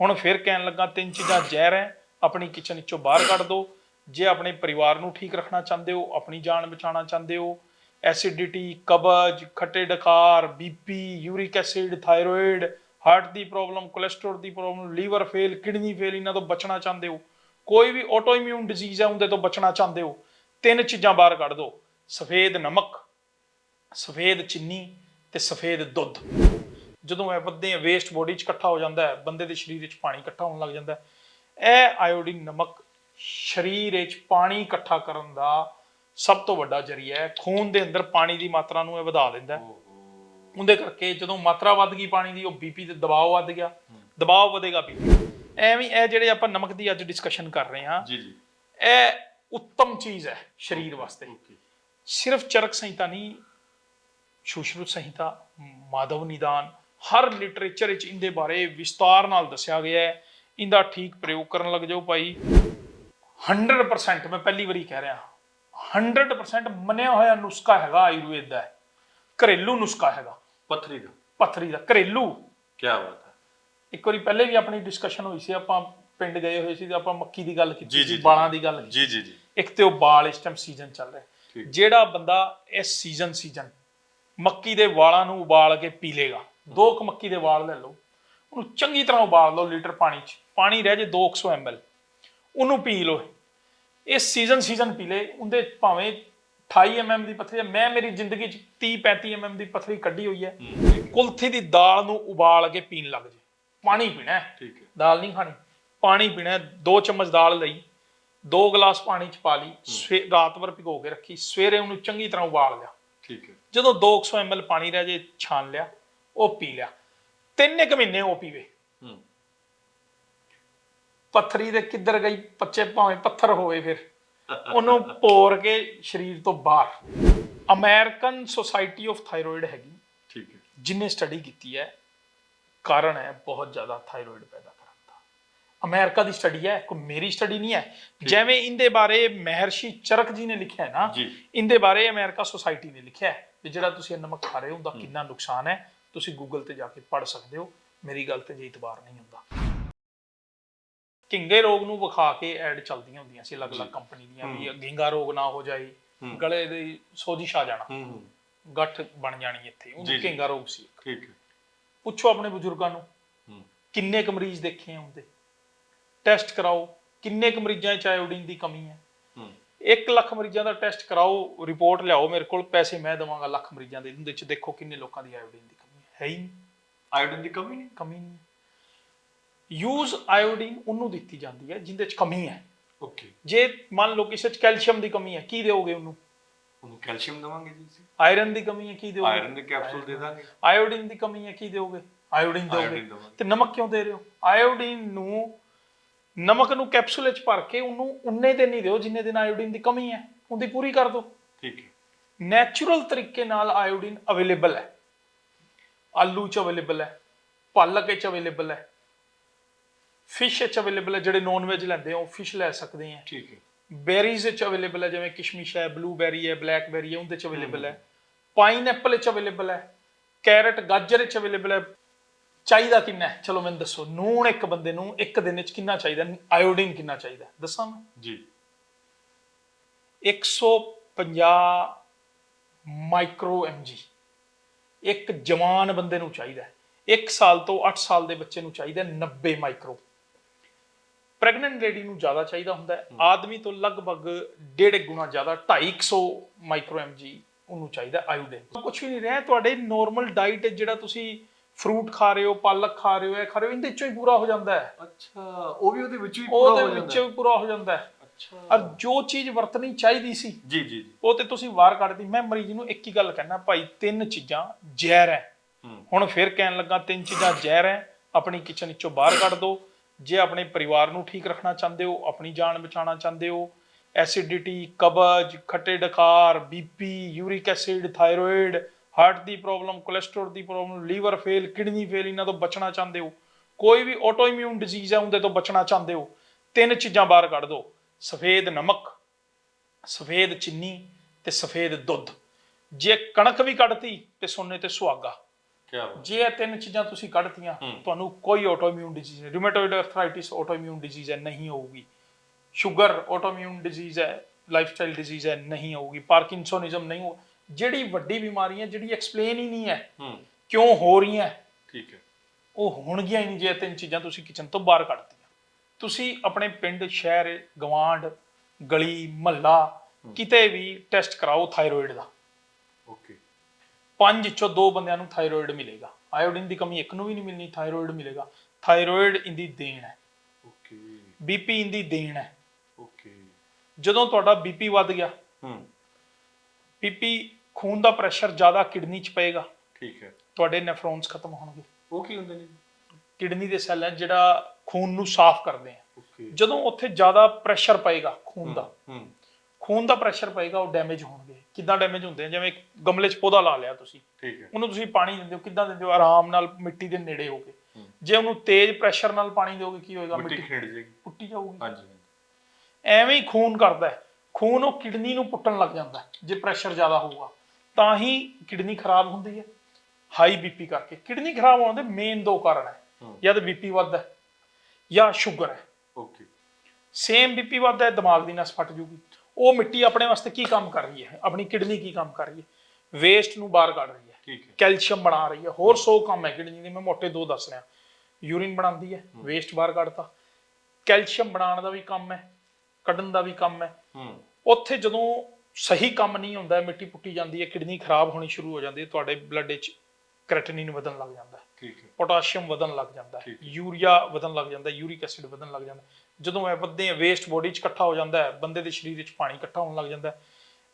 ਹੁਣ ਫਿਰ ਕਹਿਣ ਲੱਗਾ, ਤਿੰਨ ਚੀਜ਼ਾਂ ਜ਼ਹਿਰ ਹੈ, ਆਪਣੀ ਕਿਚਨ ਵਿੱਚੋਂ ਬਾਹਰ ਕੱਢ ਦਿਓ ਜੇ ਆਪਣੇ ਪਰਿਵਾਰ ਨੂੰ ਠੀਕ ਰੱਖਣਾ ਚਾਹੁੰਦੇ ਹੋ, ਆਪਣੀ ਜਾਨ ਬਚਾਉਣਾ ਚਾਹੁੰਦੇ ਹੋ ਐਸਿਡਿਟੀ ਕਬਜ਼, ਖੱਟੇ ਡਕਾਰ BP uric acid thyroid heart ਦੀ ਪ੍ਰੋਬਲਮ ਕੋਲੇਸਟ੍ਰੋਲ ਦੀ problem liver fail kidney fail ਇਹਨਾਂ ਤੋਂ ਬਚਣਾ ਚਾਹੁੰਦੇ ਹੋ। ਕੋਈ ਵੀ ਆਟੋਇਮਿਊਨ ਡਿਜ਼ੀਜ਼ ਹੈ, ਉਹਦੇ ਤੋਂ ਬਚਣਾ ਚਾਹੁੰਦੇ ਹੋ। ਤਿੰਨ ਚੀਜ਼ਾਂ ਬਾਹਰ ਕੱਢ ਦਿਓ ਸਫੇਦ ਨਮਕ, ਸਫੇਦ ਚੀਨੀ ਤੇ ਸਫੇਦ ਦੁੱਧ। ਜਦੋਂ ਇਹ ਵੱਧਦੇ ਆ ਵੇਸਟ ਬੋਡੀ 'ਚ ਇਕੱਠਾ ਹੋ ਜਾਂਦਾ ਹੈ ਬੰਦੇ ਦੇ ਸਰੀਰ ਵਿੱਚ ਪਾਣੀ ਇਕੱਠਾ ਹੋਣ ਲੱਗ ਜਾਂਦਾ ਹੈ ਇਹ ਆਇਓਡੀਨ ਨਮਕ ਸਰੀਰ ਵਿੱਚ ਪਾਣੀ ਇਕੱਠਾ ਕਰਨ ਦਾ ਸਭ ਤੋਂ ਵੱਡਾ ਜਰੀਆ ਹੈ ਖੂਨ ਦੇ ਅੰਦਰ ਪਾਣੀ ਦੀ ਮਾਤਰਾ ਨੂੰ ਇਹ ਵਧਾ ਦਿੰਦਾ ਹੈ ਉਹਦੇ ਕਰਕੇ ਜਦੋਂ ਮਾਤਰਾ ਵੱਧ ਗਈ ਪਾਣੀ ਦੀ ਉਹ ਬੀਪੀ ਤੇ ਦਬਾਅ ਵੱਧ ਗਿਆ। ਦਬਾਅ ਵਧੇਗਾ ਬੀਪੀ ਐਵੇਂ ਇਹ ਜਿਹੜੇ ਆਪਾਂ ਨਮਕ ਦੀ ਅੱਜ ਡਿਸਕਸ਼ਨ ਕਰ ਰਹੇ ਹਾਂ ਜੀ ਜੀ। ਇਹ ਉੱਤਮ ਚੀਜ਼ ਹੈ ਸਰੀਰ ਵਾਸਤੇ। ਸਿਰਫ ਚਰਕ ਸੰਹਿਤਾ ਨਹੀਂ ਸੁਸ਼ਰੁਤ ਸੰਹਿਤਾ ਮਾਧਵ ਨਿਦਾਨ ਹਰ ਲਿਟਰੇਚਰ ਵਿੱਚ ਇਹਦੇ ਬਾਰੇ ਵਿਸਤਾਰ ਨਾਲ ਦੱਸਿਆ ਗਿਆ ਹੈ। ਇਹਦਾ ਠੀਕ ਪ੍ਰਯੋਗ ਕਰਨ ਲੱਗ ਜਾਓ ਭਾਈ। 100% ਮੈਂ ਪਹਿਲੀ ਵਾਰੀ ਕਹਿ ਰਿਹਾ। 100% ਮੰਨਿਆ ਹੋਇਆ ਨੁਸਖਾ ਹੈਗਾ ਆਯੁਰਵੇਦ ਦਾ। ਘਰੇਲੂ ਨੁਸਖਾ ਹੈਗਾ। ਪੱਥਰੀ ਦਾ। ਪੱਥਰੀ ਦਾ ਘਰੇਲੂ। ਕੀ ਬਾਤ ਹੈ। ਇੱਕ ਵਾਰੀ ਪਹਿਲੇ ਵੀ ਆਪਣੀ ਡਿਸਕਸ਼ਨ ਹੋਈ ਸੀ ਆਪਾਂ ਪਿੰਡ ਗਏ ਹੋਏ ਸੀ ਤੇ ਆਪਾਂ ਮੱਕੀ ਦੀ ਗੱਲ ਕੀਤੀ ਸੀ। ਬਾਲਾਂ ਦੀ ਗੱਲ ਜੀ ਜੀ ਜੀ। ਇੱਕ ਤੇ ਉਹ ਬਾਲ ਇਸ ਟਾਈਮ ਸੀਜ਼ਨ ਚੱਲ ਰਿਹਾ। ਜਿਹੜਾ ਬੰਦਾ ਇਸ ਸੀਜ਼ਨ ਸੀਜ਼ਨ ਮੱਕੀ ਦੇ ਵਾਲਾਂ ਨੂੰ ਉਬਾਲ ਕੇ ਪੀ ਲੇਗਾ। ਦੋ ਕੁ ਮੱਕੀ ਦੇ ਵਾਲ ਲੈ ਲਓ ਉਹਨੂੰ ਚੰਗੀ ਤਰ੍ਹਾਂ ਉਬਾਲ ਲਓ ਲੀਟਰ ਪਾਣੀ 'ਚ ਪਾਣੀ ਰਹਿ ਜੇ 200 ml ਉਹਨੂੰ ਪੀ ਲਓ ਇਸ ਸੀਜ਼ਨ ਸੀਜ਼ਨ ਪੀ ਲੇ ਉਹਦੇ ਭਾਵੇਂ 28 mm ਦੀ ਪਥਰੀ ਹੈ ਮੈਂ ਮੇਰੀ ਜ਼ਿੰਦਗੀ 'ਚ 30 35 mm ਦੀ ਪਥਰੀ ਕੱਢੀ ਹੋਈ ਹੈ। ਕੁਲਥੀ ਦੀ ਦਾਲ ਨੂੰ ਉਬਾਲ ਕੇ ਪੀਣ ਲੱਗ ਜੇ। ਪਾਣੀ ਪੀਣਾ ਹੈ। ਠੀਕ ਹੈ। ਦਾਲ ਨਹੀਂ ਖਾਣੀ। ਪਾਣੀ ਪੀਣਾ ਹੈ। ਦੋ ਚਮਚ ਦਾਲ ਲਈ ਦੋ ਗਲਾਸ ਪਾਣੀ ਚ ਪਾ ਲਈ ਰਾਤ ਭਰ ਭਿਗੋ ਕੇ ਰੱਖੀ ਸਵੇਰੇ ਉਹਨੂੰ ਚੰਗੀ ਤਰ੍ਹਾਂ ਉਬਾਲ ਲਿਆ। ਠੀਕ ਹੈ। ਜਦੋਂ 200 ml ਪਾਣੀ ਰਹਿ ਜੇ ਛਾਣ ਲਿਆ। ਉਹ ਪੀ ਲਿਆ। ਤਿੰਨ ਇੱਕ ਮਹੀਨੇ ਉਹ ਪੀਵੇ। ਹੂੰ। ਪੱਥਰੀ ਦੇ ਕਿੱਧਰ ਗਈ? ਬੱਚੇ ਭਾਵੇਂ ਪੱਥਰ ਹੋਵੇ ਫਿਰ। ਉਹਨੂੰ ਪੋਰ ਕੇ ਸਰੀਰ ਤੋਂ ਬਾਹਰ। ਅਮਰੀਕਨ ਸੁਸਾਇਟੀ ਆਫ ਥਾਇਰੋਇਡ ਹੈਗੀ। ਠੀਕ ਹੈ। ਜਿਨੇ ਸਟੱਡੀ ਕੀਤੀ ਹੈ ਕਾਰਨ ਹੈ ਬਹੁਤ ਜ਼ਿਆਦਾ ਥਾਇਰੋਇਡ ਪੈਦਾ ਕਰਨ ਦਾ। ਅਮਰੀਕਾ ਦੀ ਸਟੱਡੀ ਹੈ ਕੋਈ ਮੇਰੀ ਸਟੱਡੀ ਨਹੀਂ ਹੈ। ਜਿਵੇਂ ਇਹਦੇ ਬਾਰੇ ਮਹਿਰਸ਼ੀ ਚਰਕ ਜੀ ਨੇ ਲਿਖਿਆ ਹੈ ਨਾ ਇਹਦੇ ਬਾਰੇ ਅਮਰੀਕਾ ਸੁਸਾਇਟੀ ਨੇ ਲਿਖਿਆ ਹੈ ਕਿ ਜਿਹੜਾ ਤੁਸੀਂ ਨਮਕ ਖਾ ਰਹੇ ਹੋ ਉਹਦਾ ਕਿੰਨਾ ਨੁਕਸਾਨ ਹੈ। ਤੁਸੀਂ ਗੂਗਲ ਤੇ ਜਾ ਕੇ ਪੜ੍ਹ ਸਕਦੇ ਹੋ। ਮੇਰੀ ਗੱਲ ਤੇ ਜੇ ਇਤਬਾਰ ਨਹੀਂ ਹੁੰਦਾ। ਕਿੰਗੇ ਰੋਗ ਨੂੰ ਵਿਖਾ ਕੇ ਐਡ ਚੱਲਦੀਆਂ ਹੁੰਦੀਆਂ ਸੀ ਅਲੱਗ-ਅਲੱਗ ਕੰਪਨੀ ਦੀਆਂ ਵੀ ਗਿੰਗਾ ਰੋਗ ਨਾ ਹੋ ਜਾਏ ਗਲੇ ਦੀ ਸੋਜਿਸ਼ ਆ ਜਾਣਾ। ਗੱਠ ਬਣ ਜਾਣੀ ਇੱਥੇ। ਜੀ। ਕਿੰਗਾ ਰੋਗ ਸੀ ਠੀਕ ਹੈ। ਪੁੱਛੋ ਆਪਣੇ ਬਜ਼ੁਰਗਾਂ ਨੂੰ ਕਿੰਨੇ ਕੁ ਮਰੀਜ਼ ਦੇਖੇ ਆ ਹੁੰਦੇ ਟੈਸਟ ਕਰਾਓ ਕਿੰਨੇ ਕੁ ਮਰੀਜ਼ਾਂ 'ਚ ਆਇਓਡੀਨ ਦੀ ਕਮੀ ਹੈ? ਹੂੰ। 1 ਲੱਖ ਮਰੀਜ਼ਾਂ ਦਾ ਟੈਸਟ ਕਰਾਓ ਰਿਪੋਰਟ ਲਿਆਓ ਮੇਰੇ ਕੋਲ ਪੈਸੇ ਮੈਂ ਦੇਵਾਂਗਾ ਲੱਖ ਮਰੀਜ਼ਾਂ ਦੇ ਉਹਦੇ 'ਚ ਦੇਖੋ ਕਿੰਨੇ ਲੋਕਾਂ ਦੀ ਆਇਓਡੀਨ ਦੀ ਹੈ ਹੈ ਨਹੀਂ। ਆਇਓਡੀਨ ਦੀ ਕਮੀ ਨਹੀਂ। ਕਮੀ ਨਹੀਂ। ਯੂਜ਼ ਆਇਓਡੀਨ ਉਹਨੂੰ ਦਿੱਤੀ ਜਾਂਦੀ ਹੈ ਜਿੰਦੇ 'ਚ ਕਮੀ ਹੈ। ਓਕੇ ਜੇ ਮੰਨ ਲਓ ਕਿਸੇ 'ਚ ਕੈਲਸ਼ੀਅਮ ਦੀ ਕਮੀ ਹੈ ਕੀ ਦਿਓਗੇ ਉਹਨੂੰ? ਉਹਨੂੰ ਕੈਲਸ਼ੀਅਮ ਦਵਾਂਗੇ ਜੀ ਅਸੀਂ। ਆਇਰਨ ਦੀ ਕਮੀ ਹੈ ਕੀ ਦਿਓਗੇ? ਆਇਰਨ ਦੇ ਕੈਪਸੂਲ ਦੇ ਦਾਂਗੇ। ਆਇਓਡੀਨ ਦੀ ਕਮੀ ਹੈ ਕੀ ਦਿਓਗੇ? ਆਇਓਡੀਨ ਦਿਓਗੇ। ਆਇਓਡੀਨ ਦਵਾਂਗੇ। ਤੇ ਨਮਕ ਕਿਉਂ ਦੇ ਰਹੇ ਹੋ? ਆਇਓਡੀਨ ਨੂੰ ਨਮਕ ਨੂੰ ਕੈਪਸੂਲ ਵਿੱਚ ਭਰ ਕੇ ਉਹਨੂੰ ਉਨੇ ਦੇ ਨਹੀਂ ਦਿਓ ਜਿੰਨੇ ਦਿਨ ਆਇਓਡੀਨ ਦੀ ਕਮੀ ਹੈ। ਉਹਦੀ ਪੂਰੀ ਕਰ ਦਿਓ। ਠੀਕ ਹੈ। ਨੈਚੁਰਲ ਤਰੀਕੇ ਨਾਲ ਆਇਓਡੀਨ ਅਵੇਲੇਬਲ ਹੈ। ਆਲੂ ਚ ਅਵੇਲੇਬਲ ਹੈ ਪਾਲਕ ਵਿੱਚ ਅਵੇਲੇਬਲ ਹੈ ਫਿਸ਼ ਵਿੱਚ ਅਵੇਲੇਬਲ ਹੈ ਜਿਹੜੇ ਨੌਨ ਵੈਜ ਲੈਂਦੇ ਆ ਉਹ ਫਿਸ਼ ਲੈ ਸਕਦੇ ਆ। ਠੀਕ ਹੈ। ਬੈਰੀਜ਼ ਵਿੱਚ ਅਵੇਲੇਬਲ ਹੈ ਜਿਵੇਂ ਕਿਸ਼ਮਿਸ਼ ਹੈ ਬਲੂਬੈਰੀ ਹੈ ਬਲੈਕਬੈਰੀ ਹੈ ਉਹਦੇ ਚ ਅਵੇਲੇਬਲ ਹੈ। ਪਾਈਨਐਪਲ ਵਿੱਚ ਅਵੇਲੇਬਲ ਹੈ ਕੈਰਟ ਗਾਜਰ ਵਿੱਚ ਅਵੇਲੇਬਲ ਹੈ। ਚਾਹੀਦਾ ਕਿੰਨਾ ਹੈ? ਚਲੋ ਮੈਨੂੰ ਦੱਸੋ ਨੂਣ ਇੱਕ ਬੰਦੇ ਨੂੰ ਇੱਕ ਦਿਨ ਵਿੱਚ ਕਿੰਨਾ ਚਾਹੀਦਾ? ਆਇਓਡੀਨ ਕਿੰਨਾ ਚਾਹੀਦਾ? ਦੱਸਾਂ ਮੈਂ? ਜੀ। 150 ਮਾਈਕਰੋ mg ਇੱਕ ਜਵਾਨ ਬੰਦੇ ਨੂੰ ਚਾਹੀਦਾ ਹੈ। 1 ਸਾਲ ਤੋਂ 8 ਸਾਲ ਦੇ ਬੱਚੇ ਨੂੰ ਚਾਹੀਦਾ ਹੈ 90 ਮਾਈਕਰੋ। ਪ੍ਰੈਗਨੈਂਟ ਲੇਡੀ ਨੂੰ ਜ਼ਿਆਦਾ ਚਾਹੀਦਾ ਹੁੰਦਾ ਹੈ। ਆਦਮੀ ਤੋਂ ਲਗਭਗ ਡੇਢ ਗੁਣਾ ਜ਼ਿਆਦਾ 250 ਮਾਈਕਰੋ mg ਉਹਨੂੰ ਚਾਹੀਦਾ ਆਇਓਡੀਨ ਕੁਝ ਵੀ ਨਹੀਂ ਰਿਹਾ ਤੁਹਾਡੇ ਨਾਰਮਲ ਡਾਈਟ ਜਿਹੜਾ ਤੁਸੀਂ ਫਰੂਟ ਖਾ ਰਹੇ ਹੋ ਪਾਲਕ ਖਾ ਰਹੇ ਹੋ ਇਹ ਖਾ ਰਹੇ ਹੋ ਇਹਦੇ ਵਿੱਚੋਂ ਹੀ ਪੂਰਾ ਹੋ ਜਾਂਦਾ ਹੈ। ਅੱਛਾ ਉਹ ਵੀ ਉਹਦੇ ਵਿੱਚ ਵੀ ਪੂਰਾ ਉਹਦੇ ਹੋ ਵਿੱਚੋਂ ਜਾਂਦਾ ਵੀ ਪੂਰਾ ਹੋ ਜਾਂਦਾ ਹੈ। ਔਰ ਜੋ ਚੀਜ਼ ਵਰਤਣੀ ਚਾਹੀਦੀ ਸੀ ਜੀ ਜੀ ਉਹ ਤੇ ਤੁਸੀਂ ਵਾਰ ਕੱਢਦੀ ਮੈਂ ਮਰੀਜ਼ ਨੂੰ ਇੱਕ ਹੀ ਗੱਲ ਕਹਿਣਾ ਭਾਈ ਤਿੰਨ ਚੀਜ਼ਾਂ ਜ਼ਹਿਰ ਹੈ। ਹੂੰ। ਹੁਣ ਫਿਰ ਕਹਿਣ ਲੱਗਾ ਤਿੰਨ ਚੀਜ਼ਾਂ ਜ਼ਹਿਰ ਹੈ ਆਪਣੀ ਕਿਚਨ ਵਿੱਚੋਂ ਬਾਹਰ ਕੱਢ ਦਿਓ ਜੇ ਆਪਣੇ ਪਰਿਵਾਰ ਨੂੰ ਠੀਕ ਰੱਖਣਾ ਚਾਹੁੰਦੇ ਹੋ ਆਪਣੀ ਜਾਨ ਬਚਾਉਣਾ ਚਾਹੁੰਦੇ ਹੋ ਐਸਿਡਿਟੀ ਕਬਜ਼ ਖੱਟੇ ਡਕਾਰ BP uric acid thyroid heart ਦੀ ਪ੍ਰੋਬਲਮ ਕੋਲੇਸਟ੍ਰੋਲ ਦੀ problem liver fail kidney fail ਇਹਨਾਂ ਤੋਂ ਬਚਣਾ ਚਾਹੁੰਦੇ ਹੋ। ਕੋਈ ਵੀ ਆਟੋਇਮਿਊਨ ਡਿਜ਼ੀਜ਼ ਹੈ ਉਹਦੇ ਤੋਂ ਬਚਣਾ ਚਾਹੁੰਦੇ ਹੋ। ਤਿੰਨ ਚੀਜ਼ਾਂ ਬਾਹਰ ਕੱਢ ਦਿਓ ਸਫੇਦ ਨਮਕ ਸਫੇਦ ਚੀਨੀ ਤੇ ਸਫੇਦ ਦੁੱਧ। ਜੇ ਕਣਕ ਵੀ ਕੱਢਤੀ ਤੇ ਸੋਨੇ ਤੇ ਸੁਹਾਗਾ। ਕੀ ਬਾਤ ਜੇ ਇਹ ਤਿੰਨ ਚੀਜ਼ਾਂ ਤੁਸੀਂ ਕੱਢਤੀਆਂ ਤੁਹਾਨੂੰ ਕੋਈ ਆਟੋਇਮਿਊਨ ਡਿਜ਼ੀਜ਼ ਨਹੀਂ ਰਿਊਮੇਟੋਇਡ ਆਰਥਰਾਈਟਿਸ ਆਟੋਇਮਿਊਨ ਡਿਜ਼ੀਜ਼ ਹੈ ਨਹੀਂ ਹੋਊਗੀ। ਸ਼ੂਗਰ ਆਟੋਇਮਿਊਨ ਡਿਜ਼ੀਜ਼ ਹੈ ਲਾਈਫਸਟਾਈਲ ਡਿਜ਼ੀਜ਼ ਹੈ ਨਹੀਂ ਹੋਊਗੀ। ਪਾਰਕਿੰਸੋਨਿਜ਼ਮ ਨਹੀਂ ਹੋ ਜਿਹੜੀ ਵੱਡੀ ਬਿਮਾਰੀਆਂ ਜਿਹੜੀ ਐਕਸਪਲੇਨ ਹੀ ਨਹੀਂ ਹੈ ਕਿਉਂ ਹੋ ਰਹੀਆਂ। ਠੀਕ ਹੈ। ਉਹ ਹੋਣਗੀਆਂ ਹੀ ਨਹੀਂ ਜੇ ਇਹ ਤਿੰਨ ਚੀਜ਼ਾਂ ਤੁਸੀਂ ਕਿਚਨ ਤੋਂ ਬਾਹਰ ਕੱਢਤੀਆਂ। ਤੁਸੀਂ ਆਪਣੇ ਪਿੰਡ ਸ਼ਹਿਰ ਗਵਾਂਡ ਗਲੀ ਮਹੱਲਾ ਕਿਤੇ ਵੀ ਟੈਸਟ ਕਰਾਓ ਥਾਇਰੋਇਡ ਦਾ। ਓਕੇ। ਪੰਜ ਚੋਂ ਦੋ ਬੰਦਿਆਂ ਨੂੰ ਥਾਇਰੋਇਡ ਮਿਲੇਗਾ। ਆਇਓਡੀਨ ਦੀ ਕਮੀ ਇੱਕ ਨੂੰ ਵੀ ਨਹੀਂ ਮਿਲਣੀ ਥਾਇਰੋਇਡ ਮਿਲੇਗਾ। ਥਾਇਰੋਇਡ ਇੰਦੀ ਦੇਣ ਹੈ। ਓਕੇ। ਬੀਪੀ ਇੰਦੀ ਦੇਣ ਹੈ। ਓਕੇ। ਜਦੋਂ ਤੁਹਾਡਾ ਬੀਪੀ ਵੱਧ ਗਿਆ ਹੂੰ। ਬੀਪੀ ਖੂਨ ਦਾ ਪ੍ਰੈਸ਼ਰ ਜ਼ਿਆਦਾ ਕਿਡਨੀ 'ਚ ਪਏਗਾ। ਠੀਕ ਹੈ। ਤੁਹਾਡੇ ਨੈਫਰੋਨਸ ਖਤਮ ਹੋਣਗੇ। ਉਹ ਕੀ ਹੁੰਦੇ ਨੇ? ਕਿਡਨੀ ਦੇ ਸੈੱਲ ਹੈ ਜਿਹੜਾ ਖੂਨ ਨੂੰ ਸਾਫ਼ ਕਰਦੇ ਆ। ਜਦੋਂ ਉੱਥੇ ਜ਼ਿਆਦਾ ਪ੍ਰੈਸ਼ਰ ਪਏਗਾ ਖੂਨ ਦਾ ਖੂਨ ਦਾ ਪ੍ਰੈਸ਼ਰ ਪਏਗਾ ਉਹ ਡੈਮੇਜ ਹੋਣਗੇ। ਕਿੱਦਾਂ ਡੈਮੇਜ ਹੁੰਦੇ ਆ? ਜਿਵੇਂ ਗਮਲੇ 'ਚ ਪੌਦਾ ਲਾ ਲਿਆ ਤੁਸੀਂ ਠੀਕ ਹੈ। ਉਹਨੂੰ ਤੁਸੀਂ ਪਾਣੀ ਦਿੰਦੇ ਹੋ ਕਿੱਦਾਂ ਦਿੰਦੇ ਹੋ? ਆਰਾਮ ਨਾਲ ਮਿੱਟੀ ਦੇ ਨੇੜੇ ਹੋ ਕੇ। ਜੇ ਉਹਨੂੰ ਤੇਜ਼ ਪ੍ਰੈਸ਼ਰ ਨਾਲ ਪਾਣੀ ਦਿਓਗੇ ਕੀ ਹੋਏਗਾ? ਮਿੱਟੀ ਖੇਡ ਜਾਏਗੀ। ਪੁੱਟੀ ਜਾਊਗੀ। ਹਾਂਜੀ ਐਵੇਂ ਹੀ ਖੂਨ ਕਰਦਾ ਹੈ। ਖੂਨ ਉਹ ਕਿਡਨੀ ਨੂੰ ਪੁੱਟਣ ਲੱਗ ਜਾਂਦਾ ਜੇ ਪ੍ਰੈਸ਼ਰ ਜ਼ਿਆਦਾ ਹੋਊਗਾ। ਤਾਂ ਹੀ ਕਿਡਨੀ ਖਰਾਬ ਹੁੰਦੀ ਹੈ। ਹਾਈ ਬੀਪੀ ਕਰਕੇ। ਕਿਡਨੀ ਖਰਾਬ ਹੋਣ ਦੇ ਮੇਨ ਦੋ ਕਾਰਨ ਹੈ। ਜਾਂ ਤਾਂ ਬੀਪੀ ਵੱਧਦਾ ਜਾਂ ਸ਼ੂਗਰ ਹੈ। ਓਕੇ ਸੇਮ ਬੀਪੀ ਵੱਧਦਾ ਹੈ ਦਿਮਾਗ ਦੀ ਨਸ ਫਟ ਜੂਗੀ। ਉਹ ਮਿੱਟੀ ਆਪਣੇ ਵਾਸਤੇ ਕੀ ਕੰਮ ਕਰ ਰਹੀ ਹੈ? ਆਪਣੀ ਕਿਡਨੀ ਕੀ ਕੰਮ ਕਰ ਰਹੀ ਹੈ? ਵੇਸਟ ਨੂੰ ਬਾਹਰ ਕੱਢ ਰਹੀ ਹੈ। ਠੀਕ ਹੈ। ਕੈਲਸ਼ੀਅਮ ਬਣਾ ਰਹੀ ਹੈ। ਹੋਰ 100 ਕੰਮ ਹੈ ਕਿਡਨੀ ਦੇ ਮੈਂ ਮੋٹے ਦੋ ਦੱਸ ਰਿਹਾ। ਯੂਰਿਨ ਬਣਾਉਂਦੀ ਹੈ ਵੇਸਟ ਬਾਹਰ ਕੱਢਤਾ। ਕੈਲਸ਼ੀਅਮ ਬਣਾਉਣ ਦਾ ਵੀ ਕੰਮ ਹੈ ਕੱਢਣ ਦਾ ਵੀ ਕੰਮ ਹੈ। ਹੂੰ। ਉੱਥੇ ਜਦੋਂ ਸਹੀ ਕੰਮ ਨਹੀਂ ਹੁੰਦਾ ਮਿੱਟੀ ਪੁੱਟੀ ਜਾਂਦੀ ਹੈ ਕਿਡਨੀ ਖਰਾਬ ਹੋਣੀ ਸ਼ੁਰੂ ਹੋ ਜਾਂਦੀ ਹੈ ਤੁਹਾਡੇ ਬਲੱਡ ਵਿੱਚ ਕ੍ਰੈਟਿਨਿਨ ਵਧਣ ਲੱਗ ਜਾਂਦਾ ਹੈ। ਠੀਕ ਹੈ। ਪੋਟਾਸ਼ੀਅਮ ਵਧਣ ਲੱਗ ਜਾਂਦਾ ਹੈ ਯੂਰੀਆ ਵਧਣ ਲੱਗ ਜਾਂਦਾ ਹੈ ਯੂਰਿਕ ਐਸਿਡ ਵਧਣ ਲੱਗ ਜਾਂਦਾ। ਜਦੋਂ ਇਹ ਵੱਧਦੇ ਆ ਵੇਸਟ ਬੋਡੀ 'ਚ ਇਕੱਠਾ ਹੋ ਜਾਂਦਾ ਹੈ ਬੰਦੇ ਦੇ ਸਰੀਰ ਵਿੱਚ ਪਾਣੀ ਇਕੱਠਾ ਹੋਣ ਲੱਗ ਜਾਂਦਾ ਹੈ।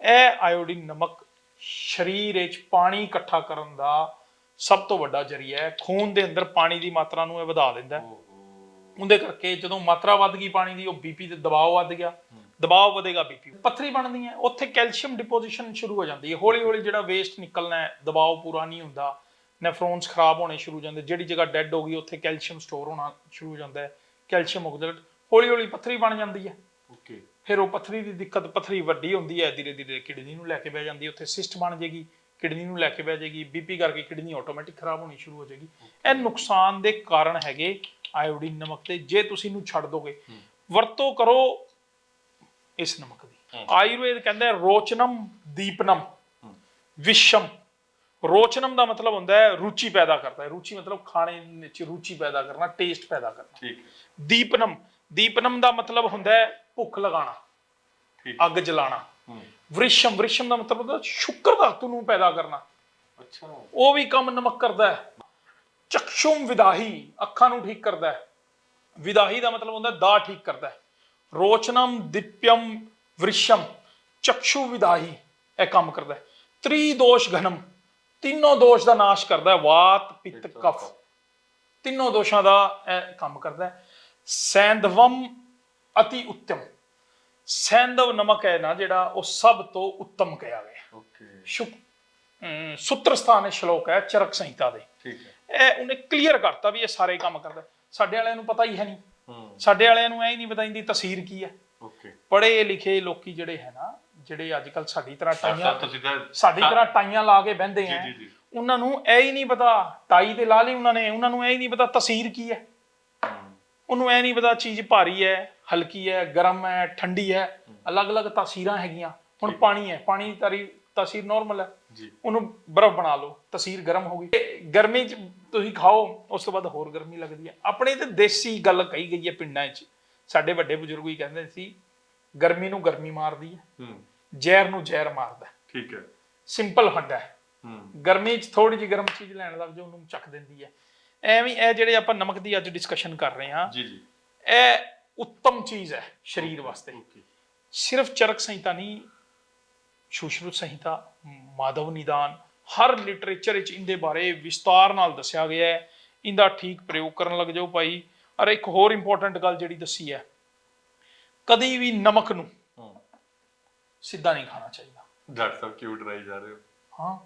ਇਹ ਆਇਓਡੀਨ ਨਮਕ ਸਰੀਰ ਵਿੱਚ ਪਾਣੀ ਇਕੱਠਾ ਕਰਨ ਦਾ ਸਭ ਤੋਂ ਵੱਡਾ ਜ਼ਰੀਆ ਹੈ। ਖੂਨ ਦੇ ਅੰਦਰ ਪਾਣੀ ਦੀ ਮਾਤਰਾ ਨੂੰ ਇਹ ਵਧਾ ਦਿੰਦਾ ਹੈ। ਉਹਦੇ ਕਰਕੇ ਜਦੋਂ ਮਾਤਰਾ ਵੱਧ ਗਈ ਪਾਣੀ ਦੀ ਉਹ ਬੀਪੀ ਤੇ ਦਬਾਅ ਵੱਧ ਗਿਆ। ਦਬਾਅ ਵਧੇਗਾ ਬੀਪੀ ਪੱਥਰੀ ਬਣਦੀ ਹੈ ਉੱਥੇ ਕੈਲਸ਼ੀਅਮ ਡਿਪੋਜੀਸ਼ਨ ਸ਼ੁਰੂ ਹੋ ਜਾਂਦੀ ਹੈ। ਹੌਲੀ ਹੌਲੀ ਜਿਹੜਾ ਵੇਸਟ ਨਿਕਲਣਾ ਹੈ ਦਬਾਅ ਪੂਰਾ ਨਹੀਂ ਹੁੰਦਾ। ਨੈਫਰੋਨਸ ਖਰਾਬ ਹੋਣੇ ਸ਼ੁਰੂ ਹੋ ਜਾਂਦੇ ਜਿਹੜੀ ਜਗ੍ਹਾ ਡੈੱਡ ਹੋ ਗਈ ਉੱਥੇ ਕੈਲਸ਼ੀਅਮ ਸਟੋਰ ਹੋਣਾ ਸ਼ੁਰੂ ਹੋ ਜਾਂਦਾ ਹੈ ਕੈਲਸ਼ੀਅਮ ਆਕਸੀਲੇਟ ਹੌਲੀ ਹੌਲੀ ਪੱਥਰੀ ਬਣ ਜਾਂਦੀ ਹੈ। ਓਕੇ ਫਿਰ ਉਹ ਪੱਥਰੀ ਦੀ ਦਿੱਕਤ ਪੱਥਰੀ ਵੱਡੀ ਹੁੰਦੀ ਹੈ ਧੀਰੇ ਧੀਰੇ ਕਿਡਨੀ ਨੂੰ ਲੈ ਕੇ ਬਹਿ ਜਾਂਦੀ ਹੈ ਉੱਥੇ ਸਿਸਟ ਬਣ ਜਾਏਗੀ ਕਿਡਨੀ ਨੂੰ ਲੈ ਕੇ ਬਹਿ ਜਾਏਗੀ ਬੀਪੀ ਕਰਕੇ ਕਿਡਨੀ ਆਟੋਮੈਟਿਕ ਖਰਾਬ ਹੋਣੀ ਸ਼ੁਰੂ ਹੋ ਜਾਏਗੀ। ਇਹ ਨੁਕਸਾਨ ਦੇ ਕਾਰਨ ਹੈਗੇ ਆਇਓਡੀਨ ਨਮਕ ਦੇ ਜੇ ਤੁਸੀਂ ਇਹਨੂੰ ਛੱਡ ਦੋਗੇ ਵਰਤੋਂ ਕਰੋ ਇਸ ਨਮਕ ਦੀ। ਆਯੁਰਵੇਦ ਕਹਿੰਦਾ ਰੋਚਨਮ ਦੀਪਨਮ ਵਿਸ਼ਮ। ਰੋਚਨਮ ਦਾ ਮਤਲਬ ਹੁੰਦਾ ਹੈ ਰੁਚੀ ਪੈਦਾ ਕਰਦਾ ਹੈ ਰੁਚੀ ਮਤਲਬ ਖਾਣੇ ਵਿੱਚ ਰੁਚੀ ਪੈਦਾ ਕਰਨਾ ਟੇਸਟ ਪੈਦਾ ਕਰਨਾ ਠੀਕ ਦੀਪਨਮ ਦੀਪਨਮ ਦਾ ਮਤਲਬ ਹੁੰਦਾ ਹੈ ਭੁੱਖ ਲਗਾਉਣਾ ਠੀਕ ਅੱਗ ਜਲਾਣਾ ਵ੍ਰਿਸ਼ਮ ਵ੍ਰਿਸ਼ਮ ਦਾ ਮਤਲਬ ਹੁੰਦਾ ਸ਼ੁਕਰ ਧਾਤੂ ਨੂੰ ਪੈਦਾ ਕਰਨਾ ਅੱਛਾ ਉਹ ਵੀ ਕੰਮ ਨਮਕ ਕਰਦਾ ਹੈ ਚਕਸ਼ੁਮ ਵਿਦਾਹੀ ਅੱਖਾਂ ਨੂੰ ਠੀਕ ਕਰਦਾ ਹੈ ਵਿਦਾਹੀ ਦਾ ਮਤਲਬ ਹੁੰਦਾ ਦਾ ਠੀਕ ਕਰਦਾ ਹੈ ਰੋਚਨਮ ਦਿਪਯਮ ਵ੍ਰਿਸ਼ਮ ਚਕਸ਼ੂ ਵਿਦਾਹੀ ਇਹ ਕੰਮ ਕਰਦਾ ਹੈ ਤ੍ਰੀ ਦੋਸ਼ ਘਨਮ ਤਿੰਨੋਂ ਦੋਸ਼ ਦਾ ਨਾਸ਼ ਕਰਦਾ ਹੈ ਵਾਤ ਪਿੱਤ ਕਫ। ਤਿੰਨੋਂ ਦੋਸ਼ਾਂ ਦਾ ਇਹ ਕੰਮ ਕਰਦਾ ਹੈ। ਸੈਂਧਵਮ ਅਤੀ ਉੱਤਮ। ਸੈਂਧਵ ਨਮਕ ਹੈ ਨਾ ਜਿਹੜਾ ਉਹ ਸਭ ਤੋਂ ਉੱਤਮ ਕਿਹਾ ਗਿਆ ਓਕੇ। ਸੂਤਰ ਸਥਾਨ ਸ਼ਲੋਕ ਹੈ ਚਰਕ ਸੰਹਿਤਾ ਦੇ। ਠੀਕ ਹੈ। ਇਹ ਉਹਨੇ ਕਲੀਅਰ ਕਰਤਾ ਵੀ ਇਹ ਸਾਰੇ ਕੰਮ ਕਰਦਾ ਸਾਡੇ ਵਾਲਿਆਂ ਨੂੰ ਪਤਾ ਹੀ ਹੈ ਨਹੀਂ। ਸਾਡੇ ਵਾਲਿਆਂ ਨੂੰ ਐ ਹੀ ਨਹੀਂ ਪਤਾ ਇਹਦੀ ਤਸਵੀਰ ਕੀ ਹੈ। ਓਕੇ। ਪੜ੍ਹੇ ਲਿਖੇ ਲੋਕੀ ਜਿਹੜੇ ਹੈ ਨਾ ਜਿਹੜੇ ਅੱਜ ਕੱਲ ਸਾਡੀ ਤਰ੍ਹਾਂ ਟਾਈਆਂ ਤੁਸੀਂ ਤਾਂ ਸਾਡੀ ਤਰ੍ਹਾਂ ਟਾਈਆਂ ਲਾ ਕੇ ਬਹਿੰਦੇ ਆ। ਉਹਨਾਂ ਨੂੰ ਇਹ ਹੀ ਨਹੀਂ ਪਤਾ ਟਾਈ ਤੇ ਲਾ ਲਈ ਉਹਨਾਂ ਨੇ ਉਹਨਾਂ ਨੂੰ ਇਹ ਹੀ ਨਹੀਂ ਪਤਾ ਤਸਵੀਰ ਕੀ ਹੈ। ਉਹਨੂੰ ਇਹ ਨਹੀਂ ਪਤਾ ਚੀਜ਼ ਭਾਰੀ ਹੈ ਹਲਕੀ ਹੈ ਗਰਮ ਹੈ ਠੰਡੀ ਹੈ। ਅਲੱਗ-ਅਲੱਗ ਤਾਸੀਰਾਂ ਹੈਗੀਆਂ। ਹੁਣ ਪਾਣੀ ਹੈ ਪਾਣੀ ਦੀ ਤਾਰੀ ਤਾਸੀਰ ਨਾਰਮਲ ਹੈ। ਜੀ। ਉਹਨੂੰ ਬਰਫ਼ ਬਣਾ ਲਓ ਤਸੀਰ ਗਰਮ ਹੋ ਗਈ। ਗਰਮੀ ਚ ਤੁਸੀਂ ਖਾਓ ਉਸ ਤੋਂ ਬਾਅਦ ਹੋਰ ਗਰਮੀ ਲੱਗਦੀ ਹੈ। ਆਪਣੇ ਤੇ ਦੇਸੀ ਗੱਲ ਕਹੀ ਗਈ ਹੈ ਪਿੰਡਾਂ 'ਚ। ਸਾਡੇ ਵੱਡੇ ਬਜ਼ੁਰਗ ਹੀ ਕਹਿੰਦੇ ਸੀ ਗਰਮੀ ਨੂੰ ਗਰਮੀ ਮਾਰਦੀ ਹੈ। ਹੂੰ। ਜ਼ਹਿਰ ਨੂੰ ਜ਼ਹਿਰ ਮਾਰਦਾ ਠੀਕ ਹੈ। ਸਿੰਪਲ ਹੱਡਾ ਹੈ। ਗਰਮੀ 'ਚ ਥੋੜੀ ਜਿਹੀ ਗਰਮ ਚੀਜ਼ ਲੈਣ ਲੱਗ ਜਾਓ ਉਹਨੂੰ ਚੱਕ ਦਿੰਦੀ ਹੈ। ਐਵੇਂ ਇਹ ਜਿਹੜੇ ਆਪਾਂ ਨਮਕ ਦੀ ਅੱਜ ਡਿਸਕਸ਼ਨ ਕਰ ਰਹੇ ਹਾਂ ਜੀ ਜੀ। ਇਹ ਉੱਤਮ ਚੀਜ਼ ਹੈ ਸਰੀਰ ਵਾਸਤੇ। ਸਿਰਫ ਚਰਕ ਸੰਹਿਤਾ ਨਹੀਂ ਸੁਸ਼ਰੁਤ ਸੰਹਿਤਾ ਮਾਧਵ ਨਿਦਾਨ ਹਰ ਲਿਟਰੇਚਰ ਵਿੱਚ ਇਹਦੇ ਬਾਰੇ ਵਿਸਤਾਰ ਨਾਲ ਦੱਸਿਆ ਗਿਆ ਹੈ। ਇਹਦਾ ਠੀਕ ਪ੍ਰਯੋਗ ਕਰਨ ਲੱਗ ਜਾਓ ਭਾਈ। ਔਰ ਇੱਕ ਹੋਰ ਇੰਪੋਰਟੈਂਟ ਗੱਲ ਜਿਹੜੀ ਦੱਸੀ ਹੈ ਕਦੀ ਵੀ ਨਮਕ ਨੂੰ ਸਿੱਧਾ ਨਹੀਂ ਖਾਣਾ ਚਾਹੀਦਾ। ਡਾਕਟਰ ਸਾਹਿਬ ਕਿਉਂ ਡਰਾਈ ਜਾ ਰਹੇ ਹੋ? ਹਾਂ।